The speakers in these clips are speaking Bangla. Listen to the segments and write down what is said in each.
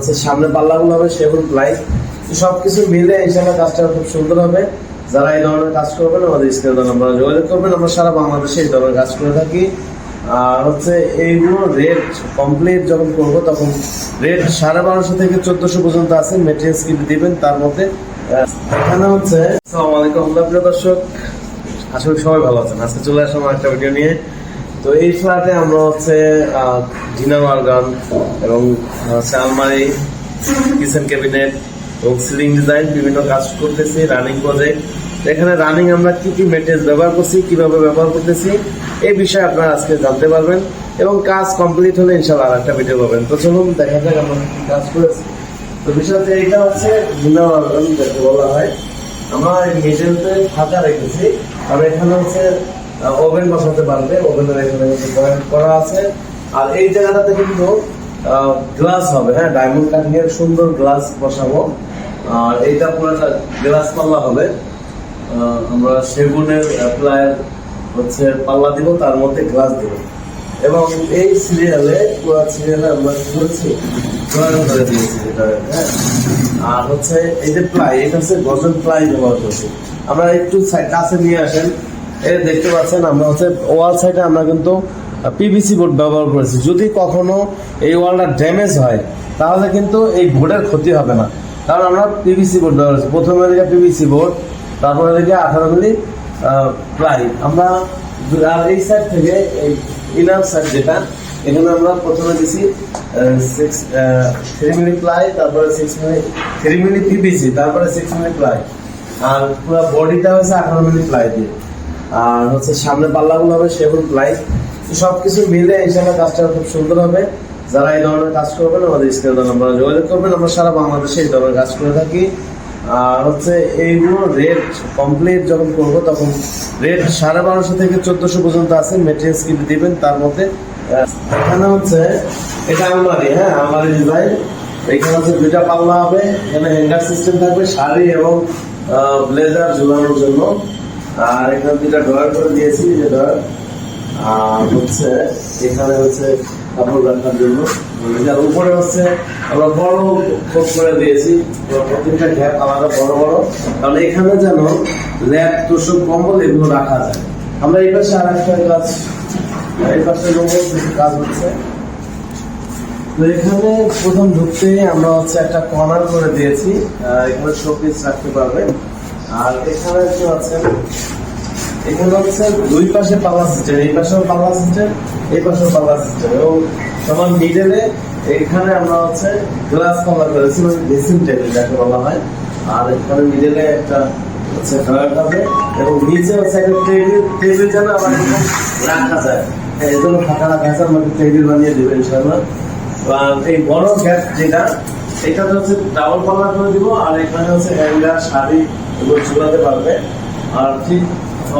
হচ্ছে সামনে পাল্লাগুলো হবে সেগুন প্লাই সব কিছু মিলে ইনশাল্লাহ কাজটা খুব সুন্দর হবে। যারা এই ধরনের কাজ করবেন, আমাদের স্ক্রিনে নাম্বার যোগাযোগ করবেন। আমরা সারা বাংলাদেশে এই ধরনের কাজ করে থাকি। আর হচ্ছে এইগুলো রেট কমপ্লিট যখন করব, তখন রেট সাড়ে বারোশো থেকে চোদ্দশো পর্যন্ত আছে। মেটেরিয়ালস কিন্তু দিবেন, তার মধ্যে এখানে হচ্ছে, আসসালামু আলাইকুম প্রিয় দর্শক। আশা সবাই ভালো আছেন। আজকে চলে আসলাম একটা ভিডিও নিয়ে। তো এই ফ্ল্যাটে আমরা হচ্ছে ডিনার অর্গান এবং আলমারি কিচেন ক্যাবিনেট এবং সিলিং ডিজাইন বিভিন্ন কাজ করতেছি, রানিং প্রজেক্ট এখানে রানিং আমরা কি কি মেটেরিয়াল ব্যবহার করছি, কীভাবে ব্যবহার করতেছি, এই বিষয়ে আপনারা আজকে জানতে পারবেন এবং কাজ কমপ্লিট হলে ইনশাল্লাহ আর একটা ভিডিও পাবেন। তো চলুন, দেখা যাক আমরা কি কাজ করেছি। তো বিষয় হচ্ছে এইটা হচ্ছে ডিনার অর্গান যাকে বলা হয়। আমরা মিডলতে ফাঁকা রেখেছি। আর এখানে হচ্ছে ওভেন বসাতে পারবে, ওভেনের এখানে পয়েন্ট করা আছে। আর এই জায়গাটাতে কিন্তু গ্লাস হবে হ্যাঁ ডায়মন্ড কাটিং এর সুন্দর গ্লাস বসাবো। আর এইটা পুরোটা গ্লাস পাল্লা হবে। আমরা সেগুনের প্লায়ের হচ্ছে পাল্লা দিব, তার মধ্যে গ্লাস দিব। এবং এই সিরিয়ালে পুরো সিরিয়ালে আমরা করেছি করে দিয়েছি হ্যাঁ। আর হচ্ছে এই যে প্লাই এটা হচ্ছে গজন প্লাই ব্যবহার করছি। আমরা একটু কাছে নিয়ে আসেন। এই দেখতে পাচ্ছেন, আমরা হচ্ছে ওয়াল সাইডে আমরা কিন্তু পিভিসি বোর্ড ব্যবহার করেছি। যদি কখনো এই ওয়ালটা ড্যামেজ হয়, তাহলে কিন্তু এই বোর্ডের ক্ষতি হবে না। কারণ আমরা পিভিসি বোর্ড ব্যবহার করছি। প্রথমে দিকে পিভিসি বোর্ড তারপরে দিকে আঠারো মিলি প্লাই আমরা আর এই সাইড থেকে এই ইনার সাইড যেটা, এখানে আমরা প্রথমে দিছি সিক্স থ্রি মিনিট প্লাই তারপরে six minute three minute PVC তারপরে সিক্স মিনিট প্লাই আর পুরো বডিটা হচ্ছে আঠারো মিনিট প্লাই দিয়ে। আর হচ্ছে সামনে পাল্লাগুলো হবে সেগুন প্লাই। সব কিছু মিলে ইনশাল্লাহ কাজটা খুব সুন্দর হবে। যারা এই ধরনের কাজ করবেন, আমাদের স্ক্রিনে নাম্বার যোগাযোগ করবেন। আমরা সারা বাংলাদেশে এই ধরনের কাজ করে থাকি। আর হচ্ছে এইগুলো রেট কমপ্লিট যখন করব, তখন রেট সাড়ে বারোশো থেকে চোদ্দশো পর্যন্ত আছে। মেটেরিয়ালস কিন্তু দিবেন, তার মধ্যে এখানে হচ্ছে, এটা আলমারি হ্যাঁ আলমারি ডিজাইন এখানে হচ্ছে দুইটা পাল্লা হবে, এখানে হ্যাঙ্গার সিস্টেম থাকবে, শাড়ি এবং ব্লেজার ঝুলানোর জন্য। আর এখানে দুইটা ড্রয়ার করে দিয়েছি যে ড্রয়ার। আর হচ্ছে, এখানে হচ্ছে কাপড় রাখার জন্য আর উপরে হচ্ছে আমরা বড় খোপ করে দিয়েছি। প্রত্যেকটা গ্যাপ আলাদা বড় বড়। কারণ এখানে যেন ল্যাপ তোষক কম্বল এগুলো রাখা যায়। আমরা এই পাশে আর একটা কাজ, এই পাশে কাজ হচ্ছে। তো এখানে প্রথম ঢুকতে আমরা হচ্ছে একটা কর্নার করে দিয়েছি। এখানে শোপিস রাখতে পারবে আর এখানে কি আছে? এখানে হচ্ছে দুই পাশে পাল্লা সিস্টেম এই পাশেও পাল্লা সিস্টেম এই পাশেও পাল্লা সিস্টেম এবং সমান মিডলে এখানে আমরা হচ্ছে গ্লাস পাল্লা করেছি মানে ড্রেসিং টেবিল যাকে বলা হয়। আর এখানে মিডলে একটা হচ্ছে ড্রয়ার হবে এবং নিচে হচ্ছে একটা টেবিল টেবিল যেন আবার রাখা যায়। হ্যাঁ, এই জন্য ফাঁকা রাখা আছে আমাকে টেবিল বানিয়ে দেবেন ইনশাআল্লাহ। আর এই বড় গ্যাপ যেটা এটাতে হচ্ছে ডাবল পাল্লা করে দিব, আর এখানে হচ্ছে হ্যাঙ্গার শাড়ি এগুলো ঝুলাতে পারবে। আর ঠিক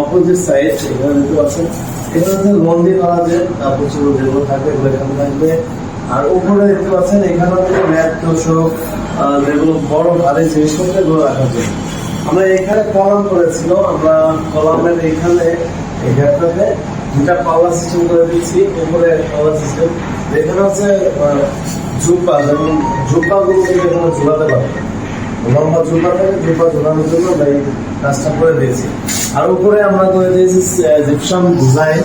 অপোজিট সাইড এখানে দেখতে পাচ্ছেন এখানে হচ্ছে মন্দির যে কাপড় চোপড় যেগুলো থাকবে এগুলো থাকবে। আর উপরে দেখতে পাচ্ছেন, এখানে হচ্ছে ম্যাট, তোষক যেগুলো বড় ভারী জিনিসপত্র এগুলো রাখার জন্য আমরা এখানে কলাম করেছিল, আমরা কলামের এখানে, এই গ্যাপটাতে দুটা পাল্লা সিস্টেম করে দিচ্ছি, উপরে পাল্লা সিস্টেম এখানে হচ্ছে ঝুপা, যেমন ঝুপা গুলো কিন্তু এখানে ঝুলাতে পারবে লম্বা ঝুপা থাকে, ঝুপা ঝুলানোর জন্য এই কাজটা করে দিয়েছি। আর উপরে আমরা করে দিয়েছি জিপসাম ডিজাইন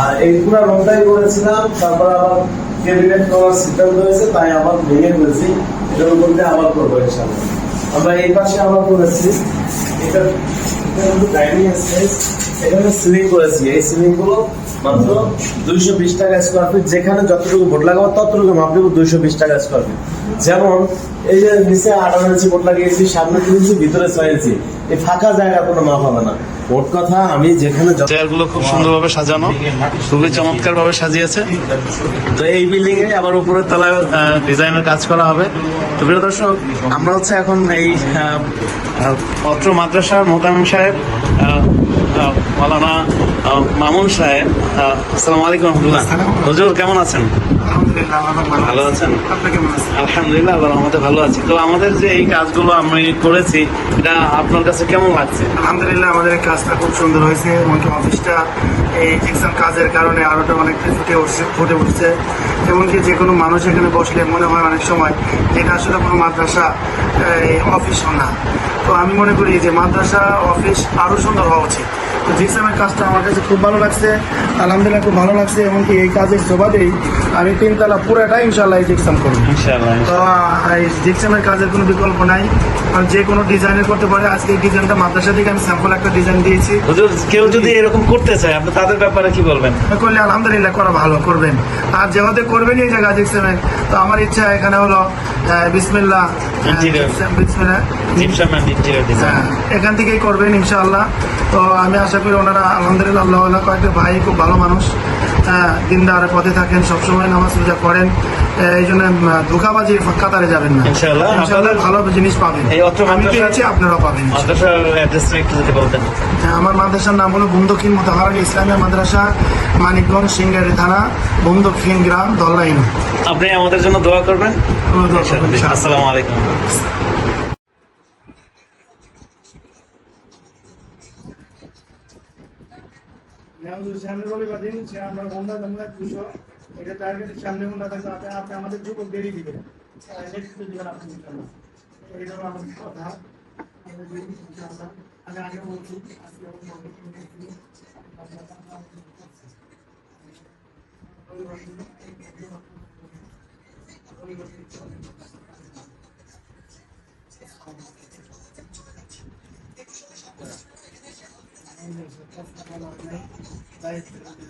আর পুরো রংটাই করেছিলাম, তারপর আবার ক্যাবিনেট করার সিদ্ধান্ত হয়েছে তাই আবার ভেঙে ফেলেছি। এটার উপর আবার করব ইনশাল্লাহ আমরা এই পাশে আবার করেছি। এটা এটা কিন্তু ডাইনিং স্পেস এখানে সিলিং করেছি এই সিলিংগুলো মাত্র দুইশো বিশ টাকা স্কোয়ার ফিট যেখানে যতটুকু বোর্ড লাগাবো, ততটুকু মাপ দেবো দুইশো বিশ টাকা স্কোয়ার ফিট যেমন, এই যে নিচে আঠারো ইঞ্চি বোর্ড লাগিয়েছি, সামনে তিন ইঞ্চি ভিতরে ছয় ইঞ্চি এই ফাঁকা জায়গা কোনো মাপ হবে না। মোট কথা, আমি যেখানে চেয়ারগুলো খুব সুন্দরভাবে সাজানো। খুবই চমৎকার ভাবে সাজিয়েছে। তো এই বিল্ডিং এ আবার উপরের তলায় ডিজাইনের কাজ করা হবে। তো প্রিয় দর্শক, আমরা হচ্ছে এখন এই পত্র মাদ্রাসার মোকাম সাহেব আহ, মামুন সাহেব আসসালামু আলাইকুম রহমতুল্লাহ। হুজুর কেমন আছেন? ভালো আছেন। আলহামদুলিল্লাহ আল্লাহ রহমতে ভালো আছি। তো আমাদের যে এই কাজগুলো আমি করেছি এটা আপনার কাছে কেমন লাগছে? আলহামদুলিল্লাহ আমাদের এই কাজটা খুব সুন্দর হয়েছে। এমনকি অফিসটা এই জিক্সাম কাজের কারণে আরোটা অনেকটা ফুটে উঠছে ফুটে উঠছে। এমনকি যে কোনো মানুষ এখানে বসলে মনে হয় অনেক সময় যে এটা আসলে কোনো মাদ্রাসা অফিসও না। তো আমি মনে করি যে মাদ্রাসা অফিস আরও সুন্দর হওয়া উচিত। তো জিক্সামের কাজটা আমার কাছে খুব ভালো লাগছে। আলহামদুলিল্লাহ খুব ভালো লাগছে এমনকি এই কাজের জবাবেই আমি তিনতলা পুরোটা ইনশাল্লাহ এই জিক্সাম করব। তো এই জিপসামের কাজের কোনো বিকল্প নাই। কারণ যে কোনো ডিজাইনের করতে পারে। আজকে এই ডিজাইনটা মাদ্রাসা থেকে আমি স্যাম্পল একটা ডিজাইন দিয়েছি। কেউ যদি এরকম করতে চায় আপনি তাদের ব্যাপারে কি বলবেন? করলে আলহামদুলিল্লাহ করা ভালো করবেন। আর যেভাবে করবেন এই জায়গা জিপসামের তো আমার ইচ্ছা এখানে হলো আহ, জিপসাম, ইন্টেরিয়র ডিজাইন হ্যাঁ, এখান থেকেই করবেন ইনশাআল্লাহ। তো আমি আশা করি ওনারা আলহামদুলিল্লাহ আল্লাহ আল্লাহ কয়েকটা ভাই খুব ভালো মানুষ। হ্যাঁ, দিনদার পথে থাকেন সবসময় নামাজ পূজা করেন। এই জন্য ধোঁকাবাজি কাতারে যাবেন না। ইনশাআল্লাহ, ইনশাআল্লাহ ভালো জিনিস পাবেন। এই অত্র আমি পেয়েছি আপনারাও পাবেন। হ্যাঁ, আমার মাদ্রাসার নাম হলো বন্দক্ষিণ মোতাহার ইসলামিয়া মাদ্রাসা মানিকগঞ্জ সিঙ্গারি থানা বন্দক্ষিণ গ্রাম দল্লাইন। আপনি আমাদের জন্য দোয়া করবেন। আসসালামু আলাইকুম। সামনে রবিবার দিন সে আমরা বন্ধা জমলা দুশো এটা টার্গেট সামনে বন্ধা থাকবে আপনি আপনি আমাদের যুবক দেরি দিবেন। দিবেন আপনি হলো আমাদের কথা। আমি আগে বলছি, আজকে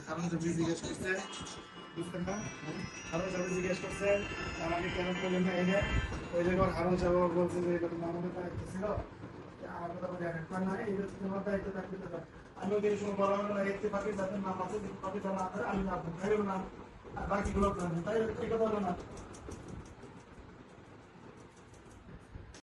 আমি বলছি জিজ্ঞেস করছে বুঝতেন না হারুন সাহেব জিজ্ঞেস করছে আমাকে কেন সাহেব বলছে যে এটা তো আমাদের দায়িত্ব ছিল আমার কথা বলে এক না এটা তোমার দায়িত্ব থাকবে আমি ওদের সময় আমি বাকিগুলো তাই এই না